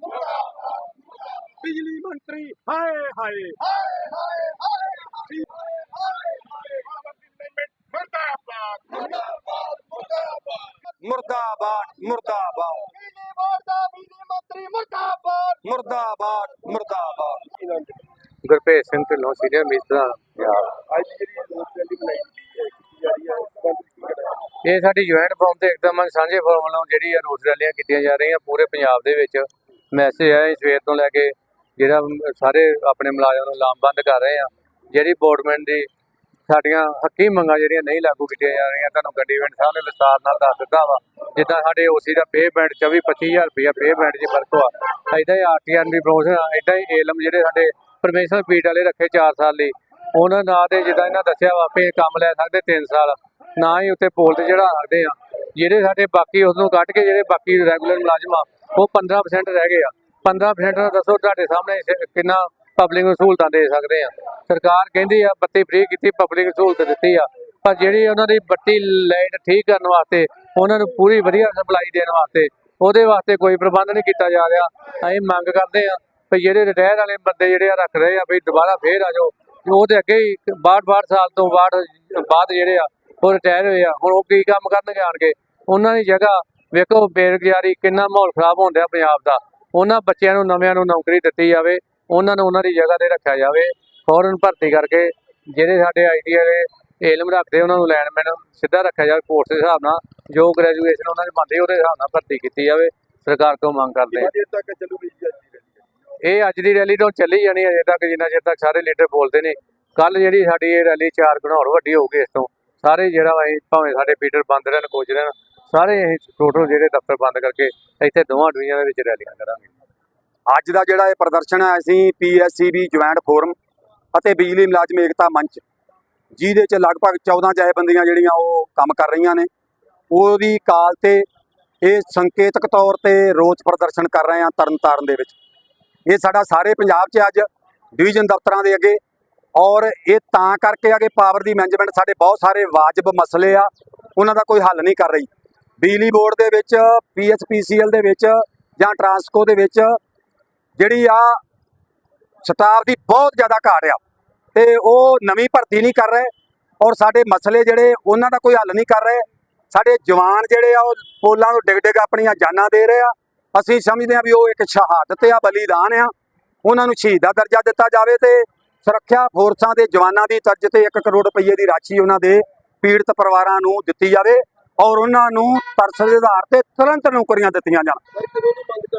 ਮੁਰਦਾਬਾਦ ਬਿਜਲੀ ਮੰਤਰੀ ਹਾਏ ਹਾਏ। ਮੁਰਦਾਬਾਦ ਮੁਰਦਾਬਾਦ। ਬਿਜਲੀ ਬੋਰਡ ਦਾ ਬਿਜਲੀ ਮੰਤਰੀ ਮੁਰਦਾਬਾਦ ਮੁਰਦਾਬਾਦ। ਮੁਰਦਾਬਾਦ ਸਿੰਘ ਢਿੱਲੋਂ ਸੀਨੀਅਰ ਮਿਸਟਰ ਅੱਜ ਜਿਹੜੀ ਲੋਕ ਰੈਲੀ ਬਣਾਈ ਜਾ ਰਹੀ ਹੈ ਇਸ ਬੰਦ ਕੀ ਕਰਾਂ ਇਹ ਸਾਡੀ ਜੁਆਇੰਟ ਫੋਰਮ ਤੇ ਇੱਕਦਮ ਸਾਂਝੇ ਫੋਰਮ ਵੱਲੋਂ ਜਿਹੜੀ ਆ ਰੋਜ਼ ਰੈਲੀਆਂ ਕੀਤੀਆਂ ਜਾ ਰਹੀਆਂ ਪੂਰੇ ਪੰਜਾਬ ਦੇ ਵਿੱਚ। ਮੈਸੇਜ ਹੈ ਸਵੇਰ ਤੋਂ ਲੈ ਕੇ, ਜਿਹੜਾ ਸਾਰੇ ਆਪਣੇ ਮੁਲਾਜ਼ਮਾਂ ਨੂੰ ਲਾਮਬੰਦ ਕਰ ਰਹੇ ਆ। ਜਿਹੜੀ ਬੋਰਡਮੈਨ ਦੀ ਸਾਡੀਆਂ ਹੱਕੀ ਮੰਗਾਂ ਜਿਹੜੀਆਂ ਨਹੀਂ ਲਾਗੂ ਕੀਤੀਆਂ ਜਾ ਰਹੀਆਂ, ਤੁਹਾਨੂੰ ਗੱਡੀਵੈਂਟ ਸਾਹਿਬ ਨੇ ਵਿਸਤਾਰ ਨਾਲ ਦੱਸ ਦਿੱਤਾ ਵਾ। ਜਿੱਦਾਂ ਸਾਡੇ ਓਸੀ ਦਾ ਪੇ ਬੈਂਡ 24 25000 ਰੁਪਇਆ ਪੇ ਬੈਂਡ 'ਚ ਫ਼ਰਕ ਵਾ ਐਦਾਂ ਹੀ ਆਰਟੀਆਰ ਦੀ ਪ੍ਰੋਮੋਸ਼ਨ ਐਦਾਂ ਹੀ ਏਲਮ ਜਿਹੜੇ ਸਾਡੇ ਪਰਮੇਸ਼ਰ ਪੀਟ ਵਾਲੇ ਰੱਖੇ 4 ਸਾਲ ਲਈ। ਉਹਨਾਂ ਨਾਂ ਤੇ ਜਿੱਦਾਂ ਇਹਨਾਂ ਦੱਸਿਆ ਵਾ ਵੀ ਕੰਮ ਲੈ ਸਕਦੇ 3 ਸਾਲ। ਨਾ ਹੀ ਉੱਤੇ ਪੋਲ ਤੇ ਚੜਾ ਸਕਦੇ ਆ, ਜਿਹੜੇ ਸਾਡੇ ਬਾਕੀ ਉਸ ਨੂੰ ਕੱਢ ਕੇ ਜਿਹੜੇ ਬਾਕੀ ਰੈਗੂਲਰ ਮੁਲਾਜ਼ਮ ਆ ਉਹ 15% ਰਹਿ ਗਏ ਆ। 15% ਦਾ ਦੱਸੋ ਤੁਹਾਡੇ ਸਾਹਮਣੇ ਕਿੰਨਾ ਪਬਲਿਕ ਨੂੰ ਸਹੂਲਤਾਂ ਦੇ ਸਕਦੇ ਆ। ਸਰਕਾਰ ਕਹਿੰਦੀ ਆ, ਬੱਤੀ ਫ੍ਰੀ ਕੀਤੀ ਪਬਲਿਕ ਸਹੂਲਤ ਦਿੱਤੀ ਆ। ਪਰ ਜਿਹੜੀ ਉਹਨਾਂ ਦੀ ਬੱਤੀ ਲਾਈਟ ਠੀਕ ਕਰਨ ਵਾਸਤੇ, ਉਹਨਾਂ ਨੂੰ ਪੂਰੀ ਵਧੀਆ ਸਪਲਾਈ ਦੇਣ ਵਾਸਤੇ, ਉਹਦੇ ਵਾਸਤੇ ਕੋਈ ਪ੍ਰਬੰਧ ਨਹੀਂ ਕੀਤਾ ਜਾ ਰਿਹਾ। ਅਸੀਂ ਮੰਗ ਕਰਦੇ ਆ ਵੀ ਜਿਹੜੇ ਰਿਟਾਇਰ ਵਾਲੇ ਬੰਦੇ ਜਿਹੜੇ ਆ ਰੱਖ ਰਹੇ ਆ, ਵੀ ਦੁਬਾਰਾ ਫੇਰ ਆ ਜਾਓ। ਉਹਦੇ ਅੱਗੇ ਹੀ 62 62 ਸਾਲ ਤੋਂ ਬਾਅਦ ਬਾਅਦ ਜਿਹੜੇ ਆ, ਉਹ ਰਿਟਾਇਰ ਹੋਏ ਆ। ਹੁਣ ਉਹ ਕੀ ਕੰਮ ਕਰਨਗੇ ਆਣ ਕੇ? ਉਹਨਾਂ ਦੀ ਜਗ੍ਹਾ ਵੇਖੋ ਬੇਰੁਜ਼ਗਾਰੀ ਕਿੰਨਾ ਮਾਹੌਲ ਖਰਾਬ ਹੋਣ ਡਿਆ ਪੰਜਾਬ ਦਾ। ਉਹਨਾਂ ਬੱਚਿਆਂ ਨੂੰ ਨਵਿਆਂ ਨੂੰ ਨੌਕਰੀ ਦਿੱਤੀ ਜਾਵੇ ਉਹਨਾਂ ਨੂੰ ਉਹਨਾਂ ਦੀ ਜਗ੍ਹਾ ਤੇ ਰੱਖਿਆ ਜਾਵੇ। ਫੌਰਨ ਭਰਤੀ ਕਰਕੇ ਜਿਹੜੇ ਸਾਡੇ ਆਈਟੀਆਈ ਦੇ ਏਲਮ ਰੱਖਦੇ ਉਹਨਾਂ ਨੂੰ ਲੈਂਡਮੈਨ ਸਿੱਧਾ ਰੱਖਿਆ ਜਾਵੇ ਪੋਸਟ ਦੇ ਹਿਸਾਬ ਨਾਲ। ਜੋ ਗ੍ਰੈਜੂਏਸ਼ਨ ਉਹਨਾਂ ਦੀ ਬਣਦੀ ਉਹਦੇ ਹਿਸਾਬ ਨਾਲ ਭਰਤੀ ਕੀਤੀ ਜਾਵੇ। ਸਰਕਾਰ ਤੋਂ ਮੰਗ ਕਰਦੇ ਆ ਇਹ ਅੱਜ ਦੀ ਰੈਲੀ ਤੋਂ ਚੱਲੀ ਜਾਣੀ ਹੈ ਅਜੇ ਤੱਕ ਜਿੰਨਾ ਚਿਰ ਤੱਕ ਸਾਰੇ ਲੀਡਰ ਬੋਲਦੇ ਨੇ। ਕੱਲ ਜਿਹੜੀ ਸਾਡੀ ਇਹ ਰੈਲੀ ਚਾਰ ਗੁਣਾ ਹੋਰ ਵੱਡੀ ਹੋਊਗੀ ਇਸ ਤੋਂ। ਸਾਰੇ ਜਿਹੜਾ ਭਾਵੇਂ ਸਾਡੇ ਫੀਡਰ ਬੰਦ ਰਹਿਣ ਕੋਚ ਰਹਿਣ ਸਾਰੇ ਅਸੀਂ ਟੋਟਲ ਜਿਹੜੇ ਦਫ਼ਤਰ ਬੰਦ ਕਰਕੇ ਇੱਥੇ ਦੋਵਾਂ ਡਵੀਆਂ ਦੇ ਵਿੱਚ ਰੈਲੀਆਂ ਕਰਾਂਗੇ। ਅੱਜ ਦਾ ਜਿਹੜਾ ਇਹ ਪ੍ਰਦਰਸ਼ਨ ਹੈ, ਅਸੀਂ ਪੀਐਸਸੀਬੀ ਜੁਆਇੰਟ ਫੋਰਮ ਅਤੇ ਬਿਜਲੀ ਮੁਲਾਜ਼ਮ ਏਕਤਾ ਮੰਚ, ਜਿਹਦੇ ਚ ਲਗਭਗ 14 ਜਥੇਬੰਦੀਆਂ ਜਿਹੜੀਆਂ ਉਹ ਕੰਮ ਕਰ ਰਹੀਆਂ ਨੇ, ਉਹਦੀ ਕਾਲ ਤੇ ਇਹ ਸੰਕੇਤਕ ਤੌਰ ਤੇ ਰੋਸ ਪ੍ਰਦਰਸ਼ਨ ਕਰ ਰਹੇ ਆ ਤਰਨਤਾਰਨ ਦੇ ਵਿੱਚ। ਇਹ ਸਾਡਾ ਸਾਰੇ ਪੰਜਾਬ 'ਚ ਅੱਜ ਡਿਵੀਜ਼ਨ ਦਫ਼ਤਰਾਂ ਦੇ ਅੱਗੇ ਔਰ ਇਹ ਤਾਂ ਕਰਕੇ ਆ ਕਿ ਪਾਵਰ ਦੀ ਮੈਨੇਜਮੈਂਟ ਸਾਡੇ ਬਹੁਤ ਸਾਰੇ ਵਾਜਬ ਮਸਲੇ ਆ, ਉਹਨਾਂ ਦਾ ਕੋਈ ਹੱਲ ਨਹੀਂ ਕਰ ਰਹੀ। ਬਿਜਲੀ ਬੋਰਡ ਦੇ ਵਿੱਚ ਪੀਐਸਪੀਸੀਐਲ ਦੇ ਵਿੱਚ ਜਾਂ ਟਰਾਂਸਕੋ ਦੇ ਵਿੱਚ ਜਿਹੜੀ ਆ ਸਟਾਫ ਦੀ ਬਹੁਤ ਜ਼ਿਆਦਾ ਘਾਟ ਆ ਤੇ ਉਹ ਨਵੀਂ ਭਰਤੀ ਨਹੀਂ ਕਰ ਰਹੇ ਔਰ ਸਾਡੇ ਮਸਲੇ ਜਿਹੜੇ ਉਹਨਾਂ ਦਾ ਕੋਈ ਹੱਲ ਨਹੀਂ ਕਰ ਰਹੇ। ਸਾਡੇ ਜਵਾਨ ਜਿਹੜੇ ਆ, ਉਹ ਪੋਲਾਂ ਨੂੰ ਡਿਗ ਡਿਗ ਆਪਣੀਆਂ ਜਾਨਾਂ ਦੇ ਰਹੇ ਆ। ਅਸੀਂ ਸਮਝਦੇ ਆ ਵੀ ਉਹ ਇੱਕ ਸ਼ਹਾਦਤ ਆ, ਬਲੀਦਾਨ ਆ। ਉਹਨਾਂ ਨੂੰ ਸ਼ਹੀਦ ਦਾ ਦਰਜਾ ਦਿੱਤਾ ਜਾਵੇ ਤੇ ਸੁਰੱਖਿਆ ਫੋਰਸਾਂ ਦੇ ਜਵਾਨਾਂ ਦੀ ਤਰਜ ਤੇ 1 ਕਰੋੜ ਰੁਪਏ ਦੀ ਰਾਸ਼ੀ ਉਹਨਾਂ ਦੇ ਪੀੜਤ ਪਰਿਵਾਰਾਂ ਨੂੰ ਦਿੱਤੀ ਜਾਵੇ। ਔਰ ਉਹਨਾਂ ਨੂੰ ਤਰਸ ਦੇ ਆਧਾਰ ਤੇ ਤੁਰੰਤ ਨੌਕਰੀਆਂ ਦਿੱਤੀਆਂ ਜਾਣ।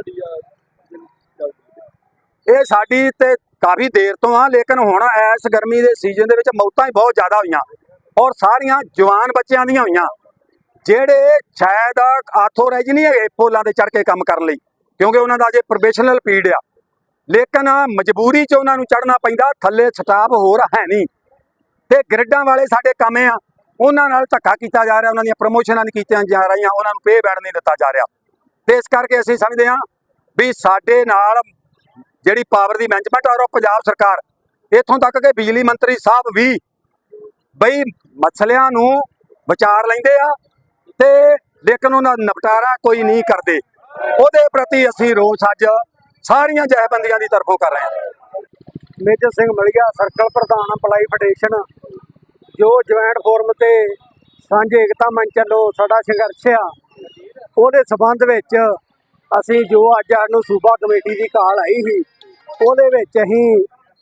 ਦੀ? ਇਹ ਸਾਡੀ ਤੇ ਕਾਫੀ ਦੇਰ ਤੋਂ ਆ ਲੇਕਿਨ ਹੁਣ ਇਸ ਗਰਮੀ ਦੇ ਸੀਜ਼ਨ ਦੇ ਵਿੱਚ ਮੌਤਾਂ ਹੀ ਬਹੁਤ ਜ਼ਿਆਦਾ ਹੋਈਆਂ। ਔਰ ਸਾਰੀਆਂ ਜਵਾਨ ਬੱਚਿਆਂ ਦੀਆਂ ਹੋਈਆਂ। ਜਿਹੜੇ ਸ਼ਾਇਦ ਆਥੋਰਾਈਜ਼ ਨਹੀਂ ਹੈਗੇ ਪੋਲਾਂ ਤੇ ਚੜ ਕੇ ਕੰਮ ਕਰਨ ਲਈ ਕਿਉਂਕਿ ਉਹਨਾਂ ਦਾ ਅਜੇ ਪ੍ਰੋਫੈਸ਼ਨਲ ਪੀੜ ਆ। ਲੇਕਿਨ ਮਜਬੂਰੀ 'ਚ ਉਹਨਾਂ ਨੂੰ ਚੜਨਾ ਪੈਂਦਾ ਥੱਲੇ ਸਟਾਫ ਹੋਰ ਹੈ ਨਹੀਂ। ਤੇ ਗ੍ਰਿਡਾਂ ਵਾਲੇ ਸਾਡੇ ਕੰਮ ਆ। ਉਹਨਾਂ ਨਾਲ ਧੱਕਾ ਕੀਤਾ ਜਾ ਰਿਹਾ, ਉਹਨਾਂ ਦੀਆਂ ਪ੍ਰਮੋਸ਼ਨਾਂ ਨਹੀਂ ਕੀਤੀਆਂ ਜਾ ਰਹੀਆਂ, ਉਹਨਾਂ ਨੂੰ ਪੇ ਬੈਂਡ ਨਹੀਂ ਦਿੱਤਾ ਜਾ ਰਿਹਾ। ਤੇ ਇਸ ਕਰਕੇ ਅਸੀਂ ਸਮਝਦੇ ਹਾਂ ਵੀ ਸਾਡੇ ਨਾਲ ਜਿਹੜੀ ਪਾਵਰ ਦੀ ਮੈਨੇਜਮੈਂਟ ਔਰ ਉਹ ਪੰਜਾਬ ਸਰਕਾਰ, ਇੱਥੋਂ ਤੱਕ ਕਿ ਬਿਜਲੀ ਮੰਤਰੀ ਸਾਹਿਬ ਵੀ ਬਈ ਮਸਲਿਆਂ ਨੂੰ ਵਿਚਾਰ ਲੈਂਦੇ ਆ ਤੇ ਲੇਕਿਨ ਉਹਨਾਂ ਦਾ ਨਿਪਟਾਰਾ ਕੋਈ ਨਹੀਂ ਕਰਦੇ। ਉਹਦੇ ਪ੍ਰਤੀ ਅਸੀਂ ਰੋਸ ਅੱਜ ਸਾਰੀਆਂ ਜਥੇਬੰਦੀਆਂ ਦੀ ਤਰਫੋਂ ਕਰ ਰਹੇ ਹਾਂ। ਮੇਜਰ ਸਿੰਘ ਮਲਿਆ, ਸਰਕਲ ਪ੍ਰਧਾਨ, ਅਪਲਾਈ ਫੈਡਰੇਸ਼ਨ ਜੋ ਜੁਆਇੰਟ ਫੋਰਮ ਤੇ ਸਾਂਝੇ ਏਕਤਾ ਮੰਚ ਵੱਲੋਂ ਸਾਡਾ ਸੰਘਰਸ਼ ਆ, ਉਹਦੇ ਸਬੰਧ ਵਿੱਚ ਅਸੀਂ ਜੋ ਅੱਜ ਸਾਨੂੰ ਸੂਬਾ ਕਮੇਟੀ ਦੀ ਕਾਲ ਆਈ ਸੀ, ਉਹਦੇ ਵਿੱਚ ਅਸੀਂ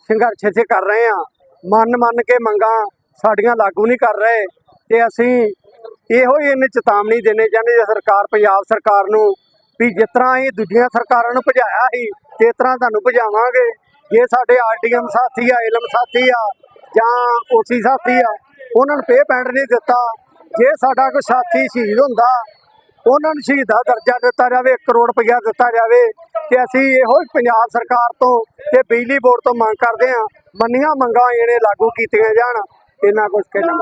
ਸੰਘਰਸ਼ ਇੱਥੇ ਕਰ ਰਹੇ ਆ ਮੰਨ ਮੰਨ ਕੇ ਮੰਗਾਂ ਸਾਡੀਆਂ ਲਾਗੂ ਨਹੀਂ ਕਰ ਰਹੇ ਤੇ ਅਸੀਂ ਇਹੋ ਹੀ ਇਹਨੇ ਚੇਤਾਵਨੀ ਦੇਣੇ ਚਾਹੁੰਦੇ ਜੇ ਸਰਕਾਰ, ਪੰਜਾਬ ਸਰਕਾਰ ਨੂੰ ਵੀ ਜਿਸ ਤਰ੍ਹਾਂ ਇਹ ਦੂਜੀਆਂ ਸਰਕਾਰਾਂ ਨੂੰ ਭਜਾਇਆ ਸੀ, ਤੇ ਤਰ੍ਹਾਂ ਤੁਹਾਨੂੰ ਭਜਾਵਾਂਗੇ। ਜੇ ਸਾਡੇ ਆਰਟੀਐਮ ਸਾਥੀ ਆ ਇਲਮ ਸਾਥੀ ਆ ਜਾਂ ਓਸੀ ਸਾਥੀ ਆ ਉਹਨਾਂ ਨੂੰ ਪੇ ਪੈਂਟ ਨਹੀਂ ਦਿੱਤਾ। ਜੇ ਸਾਡਾ ਕੋਈ ਸਾਥੀ ਸ਼ਹੀਦ ਹੁੰਦਾ, ਉਹਨਾਂ ਨੂੰ ਸ਼ਹੀਦ ਦਾ ਦਰਜਾ ਦਿੱਤਾ ਜਾਵੇ 1 ਕਰੋੜ ਰੁਪਇਆ ਦਿੱਤਾ ਜਾਵੇ, ਤੇ ਅਸੀਂ ਇਹੋ ਪੰਜਾਬ ਸਰਕਾਰ ਤੋਂ ਤੇ ਬਿਜਲੀ ਬੋਰਡ ਤੋਂ ਮੰਗ ਕਰਦੇ ਹਾਂ, ਮੰਨੀਆਂ ਮੰਗਾਂ ਜਿਹੜੇ ਲਾਗੂ ਕੀਤੀਆਂ ਜਾਣ, ਇਹਨਾਂ ਕੁਝ ਕਹਿਣਾ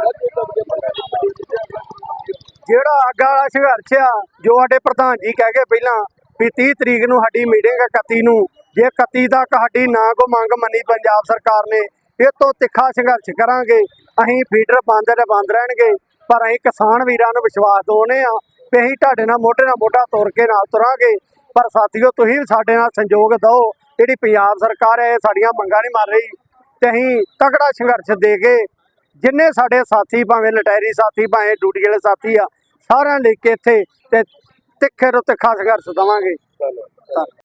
ਜਿਹੜਾ ਅੱਗਾ ਵਾਲਾ ਸੰਘਰਸ਼ ਆ, ਜੋ ਸਾਡੇ ਪ੍ਰਧਾਨ ਜੀ ਕਹਿ ਗਏ ਪਹਿਲਾਂ ਵੀ 30 ਤਰੀਕ ਨੂੰ ਸਾਡੀ ਮੀਟਿੰਗ ਹੈ 31 ਨੂੰ, ਜੇ 31 ਤੱਕ ਸਾਡੀ ਨਾ ਕੋ ਮੰਗ ਮੰਨੀ ਪੰਜਾਬ ਸਰਕਾਰ ਨੇ ਇਹ ਤੋਂ ਤਿੱਖਾ ਸੰਘਰਸ਼ ਕਰਾਂਗੇ, ਅਸੀਂ ਫੀਡਰ ਬੰਦ ਤੇ ਬੰਦ ਰਹਿਣਗੇ, ਪਰ ਅਸੀਂ ਕਿਸਾਨ ਵੀਰਾਂ ਨੂੰ ਵਿਸ਼ਵਾਸ ਦਿਵਾਉਂਦੇ ਆ ਵੀ ਅਸੀਂ ਤੁਹਾਡੇ ਨਾਲ ਮੋਢੇ ਨਾਲ ਮੋਢਾ ਤੋੜ ਕੇ ਨਾਲ ਤੁਰਾਂਗੇ। ਪਰ ਸਾਥੀਓ, ਤੁਸੀਂ ਵੀ ਸਾਡੇ ਨਾਲ ਸੰਯੋਗ ਦਿਓ। ਜਿਹੜੀ ਪੰਜਾਬ ਸਰਕਾਰ ਹੈ, ਇਹ ਸਾਡੀਆਂ ਮੰਗਾਂ ਨਹੀਂ ਮੰਨ ਰਹੀ ਤੇ ਅਸੀਂ ਤਕੜਾ ਸੰਘਰਸ਼ ਦੇ ਕੇ ਜਿੰਨੇ ਸਾਡੇ ਸਾਥੀ ਭਾਵੇਂ ਲਟੈਰੀ ਸਾਥੀ, ਭਾਵੇਂ ਡਿਊਟੀ ਵਾਲੇ ਸਾਥੀ ਆ, ਸਾਰਿਆਂ ਨੂੰ ਲੈ ਕੇ ਇੱਥੇ ਤੇ ਤਿੱਖੇ ਤੋਂ ਤਿੱਖਾ ਸੰਘਰਸ਼ ਦੇਵਾਂਗੇ। ਧੰਨਵਾਦ।